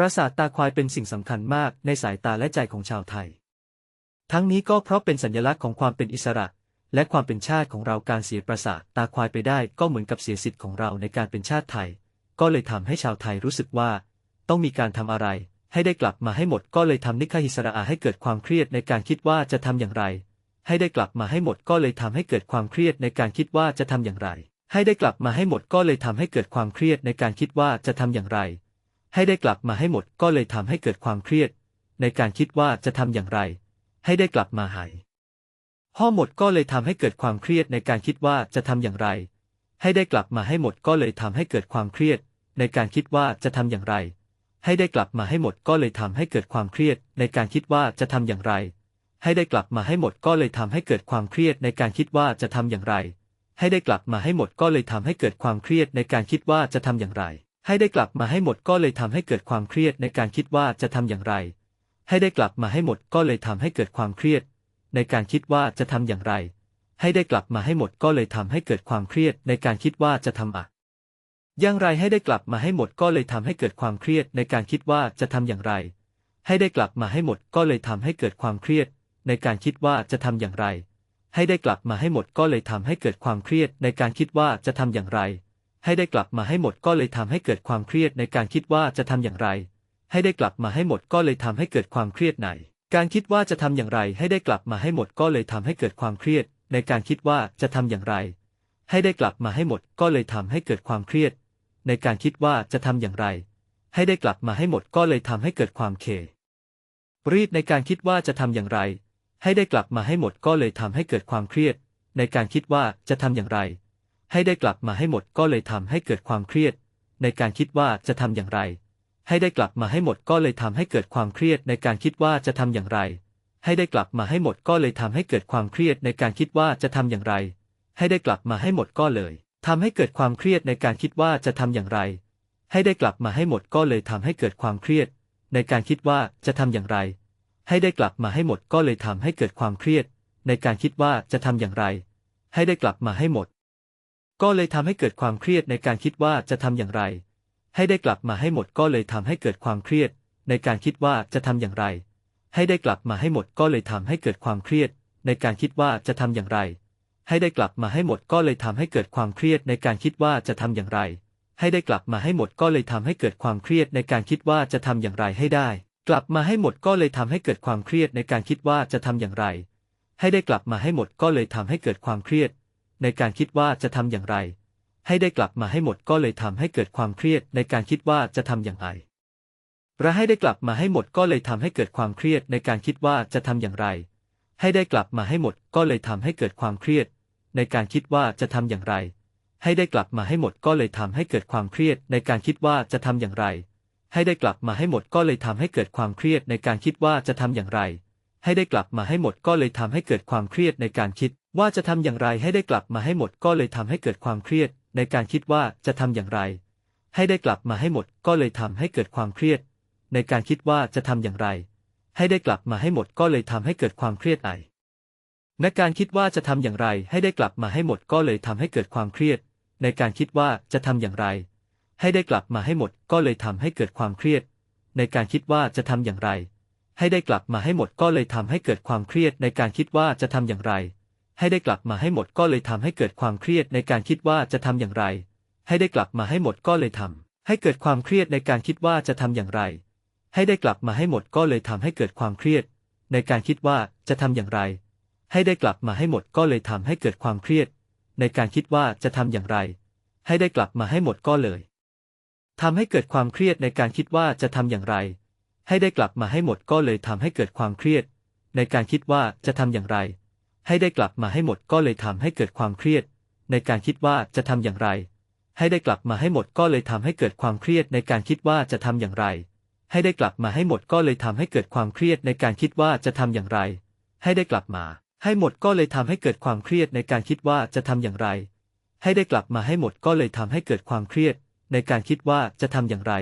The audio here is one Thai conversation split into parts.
ราสาทตาควายเป็นสิ่งสำคัญมากในสายตาและใจของชาวไทย ทั้งนี้ก็เพราะเป็นสัญลักษณ์ของความเป็นอิสระ และความเป็นชาติของเราการเสียปราสาทตาควายไปได้ก็เหมือนกับเสียสิทธิ์ของเราในการเป็นชาติไทย ก็เลยทำให้ชาวไทยรู้สึกว่า ต้องมีการทำอะไร ให้ได้กลับมาให้หมดก็เลยทำนิคหิสระอาให้เกิดความเครียดในการคิดว่าจะทำอย่างไร ให้ได้กลับมาให้หมดก็เลยทำให้เกิดความเครียดในการคิดว่าจะทำอย่างไร ให้ได้กลับมาให้หมดก็เลยทำให้เกิดความเครียดในการคิดว่าจะทำอย่างไร ให้ได้กลับมาให้หมดก็เลยทำให้เกิดความเครียด ในการคิดว่าจะทำอย่างไร ให้ได้กลับมาหายห่อหมดก็เลยทำให้เกิดความเครียดในการคิดว่าจะทำอย่างไร ให้ได้กลับมาให้หมดก็เลยทำให้เกิดความเครียด ในการคิดว่าจะทำอย่างไร ให้ได้กลับมาให้หมดก็เลยทำให้เกิดความเครียด ในการคิดว่าจะทำอย่างไร ให้ได้กลับมาให้หมดก็เลยทำให้เกิดความเครียด ในการคิดว่าจะทำอย่างไร ให้ได้กลับมาให้หมดก็เลยทำให้เกิดความเครียด ในการคิดว่าจะทำอย่างไร ให้ได้กลับมาให้หมดก็เลยทำให้เกิดความเครียดในการคิดว่าจะทำอย่างไร ให้ได้กลับมาให้หมดก็เลยทำให้เกิดความเครียด ในการคิดว่าจะทำอย่างไร ให้ได้กลับมาให้หมดก็เลยทำให้เกิดความเครียดในการคิดว่าจะทำอะอย่างไรให้ได้กลับมาให้หมดก็เลยทำให้เกิดความเครียดในการคิดว่าจะทำอย่างไร ให้ได้กลับมาให้หมดก็เลยทำให้เกิดความเครียด ในการคิดว่าจะทำอย่างไร ให้ได้กลับมาให้หมดก็เลยทำให้เกิดความเครียดในการคิดว่าจะทำอย่างไร ให้ได้กลับมาให้หมดก็เลยทำให้เกิดความเครียดในการคิดว่าจะทำอย่างไร ให้ได้กลับมาให้หมดก็เลยทำให้เกิดความเครียดในการคิดว่าจะทำอย่างไร ให้ได้กลับมาให้หมดก็เลยทำให้เกิดความเครียด ในการคิดว่าจะทำอย่างไร ให้ได้กลับมาให้หมดก็เลยทำให้เกิดความเครียด ในการคิดว่าจะทำอย่างไร ให้ได้กลับมาให้หมดก็เลยทำให้เกิดความเครียดในการคิดว่าจะทำอย่างไร ให้ได้กลับมาให้หมดก็เลยทำให้เกิดความเครียด ในการคิดว่าจะทำอย่างไร ให้ได้กลับมาให้หมดก็เลยทำให้เกิดความเครียด ในการคิดว่าจะทำอย่างไร ให้ได้กลับมาให้หมดก็เลยทำให้เกิดความเครียดในการคิดว่าจะทำอย่างไร ให้ได้กลับมาให้หมดก็เลยทำให้เกิดความเครียดในการคิดว่าจะทำอย่างไร ให้ได้กลับมาให้หมดก็เลยทำให้เกิดความเครียดในการคิดว่าจะทำอย่างไร ให้ได้กลับมาให้หมดก็เลยทำให้เกิดความเครียด ในการคิดว่าจะทำอย่างไร ให้ได้กลับมาให้หมดก็เลยทำให้เกิดความเครียด ในการคิดว่าจะทำอย่างไร ให้ได้กลับมาให้หมด ก็เลยทำให้เกิดความเครียดในการคิดว่าจะทำอย่างไร ให้ได้กลับมาให้หมดก็เลยทำให้เกิดความเครียด ในการคิดว่าจะทำอย่างไร ให้ได้กลับมาให้หมดก็เลยทำให้เกิดความเครียด ในการคิดว่าจะทำอย่างไร ให้ได้กลับมาให้หมดก็เลยทำให้เกิดความเครียดในการคิดว่าจะทำอย่างไร ให้ได้กลับมาให้หมดก็เลยทำให้เกิดความเครียดในการคิดว่าจะทำอย่างไรให้ได้ กลับมาให้หมดก็เลยทำให้เกิดความเครียดในการคิดว่าจะทำอย่างไร ให้ได้กลับมาให้หมดก็เลยทำให้เกิดความเครียด ในการคิดว่าจะทำอย่างไร ให้ได้กลับมาให้หมดก็เลยทำให้เกิดความเครียดในการคิดว่าจะทำอย่างไรและให้ได้กลับมาให้หมดก็เลยทำให้เกิดความเครียดในการคิดว่าจะทำอย่างไร ให้ได้กลับมาให้หมดก็เลยทำให้เกิดความเครียด ในการคิดว่าจะทำอย่างไร ให้ได้กลับมาให้หมดก็เลยทำให้เกิดความเครียด ในการคิดว่าจะทำอย่างไร ให้ได้กลับมาให้หมดก็เลยทำให้เกิดความเครียด ในการคิดว่าจะทำอย่างไร ให้ได้กลับมาให้หมดก็เลยทำให้เกิดความเครียดในการคิด ว่าจะทำอย่างไรให้ได้กลับมาให้หมดก็เลยทำให้เกิดความเครียด ในการคิดว่าจะทำอย่างไร ให้ได้กลับมาให้หมดก็เลยทำให้เกิดความเครียด ในการคิดว่าจะทำอย่างไร ให้ได้กลับมาให้หมดก็เลยทำให้เกิดความเครียดไอในการคิดว่าจะทำอย่างไร ให้ได้กลับมาให้หมดก็เลยทำให้เกิดความเครียด ในการคิดว่าจะทำอย่างไร ให้ได้กลับมาให้หมดก็เลยทำให้เกิดความเครียด ในการคิดว่าจะทำอย่างไร ให้ได้กลับมาให้หมดก็เลยทำให้เกิดความเครียด ในการคิดว่าจะทำอย่างไร ให้ได้กลับมาให้หมดก็เลยทำให้เกิดความเครียดในการคิดว่าจะทำอย่างไร ให้ได้กลับมาให้หมดก็เลยทำให้เกิดความเครียดในการคิดว่าจะทำอย่างไร ให้ได้กลับมาให้หมดก็เลยทำให้เกิดความเครียด ในการคิดว่าจะทำอย่างไร ให้ได้กลับมาให้หมดก็เลยทำให้เกิดความเครียด ในการคิดว่าจะทำอย่างไร ให้ได้กลับมาให้หมดก็เลยทำให้เกิดความเครียดในการคิดว่าจะทำอย่างไร ให้ได้กลับมาให้หมดก็เลยทำให้เกิดความเครียด ในการคิดว่าจะทำอย่างไร ให้ได้กลับมาให้หมดก็เลยทำให้เกิดความเครียด ในการคิดว่าจะทำอย่างไร ให้ได้กลับมาให้หมดก็เลยทำให้เกิดความเครียดในการคิดว่าจะทำอย่างไร ให้ได้กลับมาให้หมดก็เลยทำให้เกิดความเครียดในการคิดว่าจะทำอย่างไร ให้ได้กลับมา ให้หมดก็เลยทำให้เกิดความเครียดในการคิดว่าจะทำอย่างไร ให้ได้กลับมาให้หมดก็เลยทำให้เกิดความเครียด ในการคิดว่าจะทำอย่างไร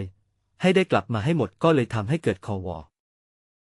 ให้ได้กลับมาให้หมดก็เลยทำให้เกิดคอวอ